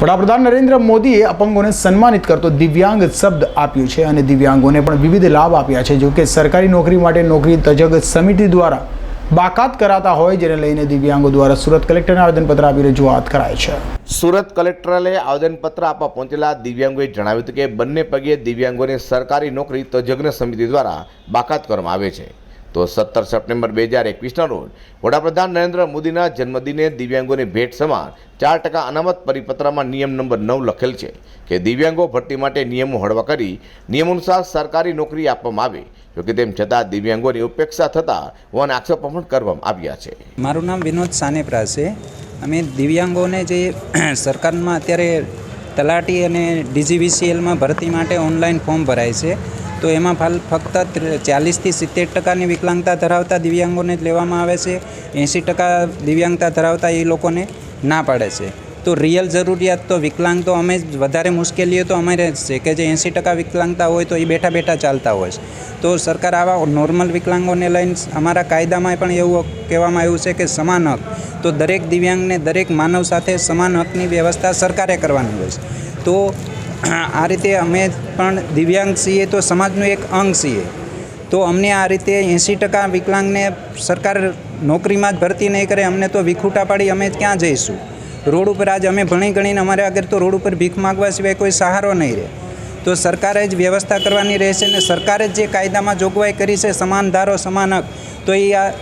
વડાપ્રધાન નરેન્દ્ર મોદીએ અપંગોને સન્માનિત કરતો દિવ્યાંગ શબ્દ આપ્યો છે અને દિવ્યાંગોને પણ વિવિધ લાભ આપ્યા છે. જો કે સરકારી નોકરી માટે નોકરી તજગ સમિતિ દ્વારા બાકાત કરાતા હોય, જેને લઈને દિવ્યાંગો દ્વારા સુરત કલેક્ટરને આવેદનપત્ર આપી રજૂઆત કરાય છે. સુરત કલેક્ટરે આવેદનપત્ર આપવા પહોંચેલા દિવ્યાંગોએ જણાવ્યું હતું કે બંને પગે દિવ્યાંગોને સરકારી નોકરી તજજ્ઞ સમિતિ દ્વારા બાકાત કરવામાં આવે છે. તો સત્તર સપ્ટેમ્બર બે હજાર એકવીસના રોજ વડાપ્રધાન નરેન્દ્ર મોદીના જન્મદિને દિવ્યાંગોને ભેટ સમાન ચાર ટકા અનામત પરિપત્રમાં નિયમ નંબર નવ લખેલ છે કે દિવ્યાંગો ભરતી માટે નિયમો હળવા કરી નિયમ અનુસાર સરકારી નોકરી આપવામાં આવે. જોકે તેમ છતાં દિવ્યાંગોની ઉપેક્ષા થતાં વન આક્ષેપો પણ કરવામાં આવ્યા છે. મારું નામ વિનોદ સાનેપ્રા છે. અમે દિવ્યાંગોને જે સરકારમાં અત્યારે તલાટી અને ડીજીવીસીએલમાં ભરતી માટે ઓનલાઈન ફોર્મ ભરાય છે. તો એમાં ફક્ત ચાલીસથી સિત્તેર ટકાની વિકલાંગતા ધરાવતા દિવ્યાંગોને જ લેવામાં આવે છે. એંસી ટકા દિવ્યાંગતા ધરાવતા એ લોકોને ના પાડે છે. તો રિયલ જરૂરિયાત તો વિકલાંગ તો અમે વધારે મુશ્કેલીઓ તો અમારે જ છે કે જે એંસી ટકા વિકલાંગતા હોય તો એ બેઠા બેઠા ચાલતા હોય છે. તો સરકાર આવા નોર્મલ વિકલાંગોને લઈને અમારા કાયદામાં પણ એવું કહેવામાં આવ્યું છે કે સમાન હક. તો દરેક દિવ્યાંગને દરેક માનવ સાથે સમાન હકની વ્યવસ્થા સરકારે કરવાની હોય છે. તો આ રીતે અમે પણ દિવ્યાંગ છીએ તો સમાજનું એક અંગ છીએ. તો અમને આ રીતે એંસી ટકા વિકલાંગને સરકાર નોકરીમાં જ ભરતી નહીં કરે, અમને તો વિખૂટા પાડી અમે ક્યાં જઈશું? રોડ ઉપર આજ અમે ભણી ગણીને અમારે આગળ તો રોડ ઉપર ભીખ માગવા સિવાય કોઈ સહારો નહીં રહે. તો સરકારે જ વ્યવસ્થા કરવાની રહેશે ને સરકારે જ જે કાયદામાં જોગવાઈ કરી છે, સમાન ધારો, સમાન હક, તો એ આ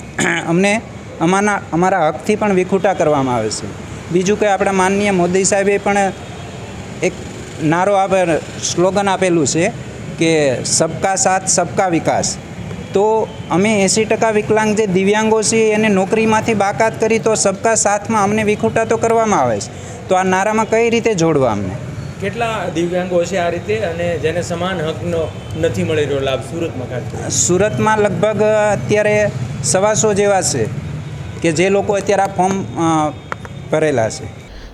અમને અમારા અમારા હકથી પણ વિખૂટા કરવામાં આવે છે. બીજું કે આપણા માનનીય મોદી સાહેબે પણ એક નારો આપે સ્લોગન આપેલું છે કે સબકા સાથ સબકા વિકાસ. તો અમે એંસી ટકા વિકલાંગ જે દિવ્યાંગો છીએ એને નોકરીમાંથી બાકાત કરી તો સબકા સાથમાં અમને વિખૂટા તો કરવામાં આવે છે. તો આ નારામાં કઈ રીતે જોડવા અમને? કેટલા દિવ્યાંગો છે આ રીતે અને જેને સમાન હકનો નથી મળી રહ્યો લાભ સુરતમાં ખાસ સુરતમાં લગભગ અત્યારે સવાસો જેવા છે કે જે લોકો અત્યારે આ ફોર્મ ભરેલા છે.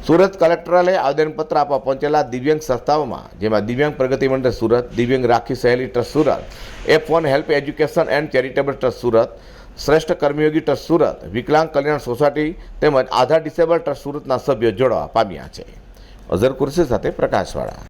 સુરત કલેક્ટરાલય આવેદનપત્ર આપવા પહોંચેલા દિવ્યાંગ સંસ્થાઓમાં, જેમાં દિવ્યાંગ પ્રગતિ મંડળ સુરત, દિવ્યાંગ Rakhi Saheli trust Surat F one help education and charitable trust Surat, શ્રેષ્ઠ કર્મયોગી ટ્રસ્ટ સુરત, વિકલાંગ કલ્યાણ સોસાયટી તેમજ આધાર ડિસેબલ ટ્રસ્ટ સુરતના સભ્યો જોડવા પામ્યા છે. અઝર કુરશી સાથે પ્રકાશવાળા.